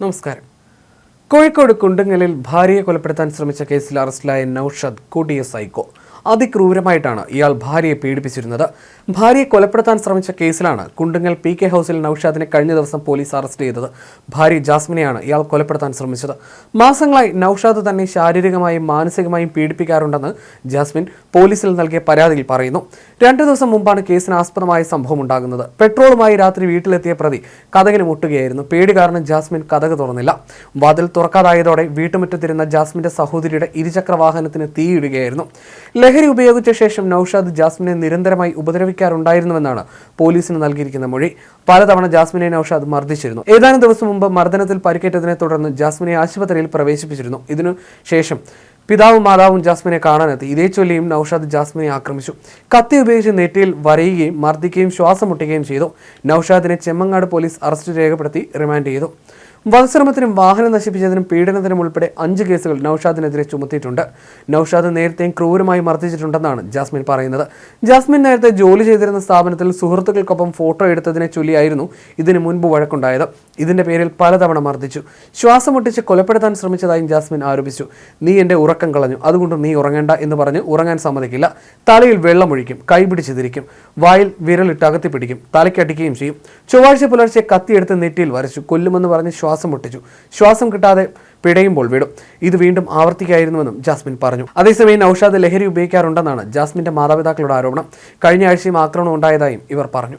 നമസ്കാരം. കോഴിക്കോട് കുണ്ടുങ്ങലിൽ ഭാര്യയെ കൊലപ്പെടുത്താൻ ശ്രമിച്ച കേസിൽ അറസ്റ്റിലായ നൌഷദ് കൊടിയ സൈക്കോ. അതിക്രൂരമായിട്ടാണ് ഇയാൾ ഭാര്യയെ പീഡിപ്പിച്ചിരുന്നത്. ഭാര്യയെ കൊലപ്പെടുത്താൻ ശ്രമിച്ച കേസിലാണ് കുണ്ടുങ്ങൽ പി കെ ഹൗസിൽ നൌഷാദിനെ കഴിഞ്ഞ ദിവസം പോലീസ് അറസ്റ്റ് ചെയ്തത്. ഭാര്യ ജാസ്മിനെയാണ് ഇയാൾ കൊലപ്പെടുത്താൻ ശ്രമിച്ചത്. മാസങ്ങളായി നൌഷാദ് തന്നെ ശാരീരികമായും മാനസികമായും പീഡിപ്പിക്കാറുണ്ടെന്ന് ജാസ്മിൻ പോലീസിൽ നൽകിയ പരാതിയിൽ പറയുന്നു. രണ്ടു ദിവസം മുമ്പാണ് കേസിന് ആസ്പദമായ സംഭവം ഉണ്ടാകുന്നത്. പെട്രോളുമായി രാത്രി വീട്ടിലെത്തിയ പ്രതി കഥകിന് മുട്ടുകയായിരുന്നു. പേടി കാരണം ജാസ്മിൻ കഥക് തുറന്നില്ല. വാതിൽ തുറക്കാതായതോടെ വീട്ടുമുറ്റത്തിരുന്ന ജാസ്മിന്റെ സഹോദരിയുടെ ഇരുചക്ര വാഹനത്തിന് തീയിടുകയായിരുന്നു ഉപയോഗിച്ച ശേഷം നൌഷാദ് ജാസ്മിനെ നിരന്തരമായി ഉപദ്രവിക്കാറുണ്ടായിരുന്നുവെന്നാണ് പോലീസിന് നൽകിയിരിക്കുന്ന മൊഴി. പലതവണ ജാസ്മിനെ നൌഷാദ് മർദ്ദിച്ചിരുന്നു. ഏതാനും ദിവസം മുമ്പ് മർദ്ദനത്തിൽ പരിക്കേറ്റതിനെ തുടർന്ന് ജാസ്മിനെ ആശുപത്രിയിൽ പ്രവേശിപ്പിച്ചിരുന്നു. ഇതിനു ശേഷം പിതാവും മാതാവും ജാസ്മിനെ കാണാനെത്തി. ഇതേ ചൊല്ലിയും നൌഷാദ് ജാസ്മിനെ ആക്രമിച്ചു. കത്തി ഉപയോഗിച്ച് നെറ്റിയിൽ വരയുകയും മർദ്ദിക്കുകയും ശ്വാസം മുട്ടുകയും ചെയ്തു. നൌഷാദിനെ ചെമ്മങ്ങാട് പോലീസ് അറസ്റ്റ് രേഖപ്പെടുത്തി റിമാൻഡ് ചെയ്തു. വധശ്രമത്തിനും വാഹനം നശിപ്പിച്ചതിനും പീഡനത്തിനും ഉൾപ്പെടെ അഞ്ച് കേസുകൾ നൌഷാദിനെതിരെ ചുമത്തിയിട്ടുണ്ട്. നൌഷാദ് നേരത്തെയും ക്രൂരമായി മർദ്ദിച്ചിട്ടുണ്ടെന്നാണ് ജാസ്മിൻ പറയുന്നത്. ജാസ്മിൻ നേരത്തെ ജോലി ചെയ്തിരുന്ന സ്ഥാപനത്തിൽ സുഹൃത്തുക്കൾക്കൊപ്പം ഫോട്ടോ എടുത്തതിനെ ചൊല്ലിയായിരുന്നു ഇതിനു മുൻപ് വഴക്കുണ്ടായത്. ഇതിന്റെ പേരിൽ പലതവണ മർദ്ദിച്ചു. ശ്വാസം മുട്ടിച്ച് കൊലപ്പെടുത്താൻ ശ്രമിച്ചതായും ജാസ്മിൻ ആരോപിച്ചു. നീ എന്റെ ഉറക്കം കളഞ്ഞു. അതുകൊണ്ട് നീ ഉറങ്ങേണ്ട എന്ന് പറഞ്ഞ് ഉറങ്ങാൻ സമ്മതിക്കില്ല. തലയിൽ വെള്ളമൊഴിക്കും കൈപിടിച്ച് തിരിക്കും വായിൽ വിരലിട്ട് അകത്തി പിടിക്കും തലയ്ക്കടിക്കുകയും ചെയ്യും. ചൊവ്വാഴ്ച പുലർച്ചെ കത്തിയെടുത്ത് നെറ്റിയിൽ വരച്ചു. കൊല്ലുമെന്ന് പറഞ്ഞ് ശ്വാസം മുട്ടിച്ചു. ശ്വാസം കിട്ടാതെ പിടയുമ്പോൾ വിടും. ഇത് വീണ്ടും ആവർത്തിക്കായിരുന്നുവെന്നും ജാസ്മിൻ പറഞ്ഞു. അതേസമയം നൌഷാദ് ലഹരി ഉപയോഗിക്കാറുണ്ടെന്നാണ് ജാസ്മിന്റെ മാതാപിതാക്കളുടെ ആരോപണം. കഴിഞ്ഞ ആഴ്ചയും ആക്രമണം ഉണ്ടായതായും ഇവർ പറഞ്ഞു.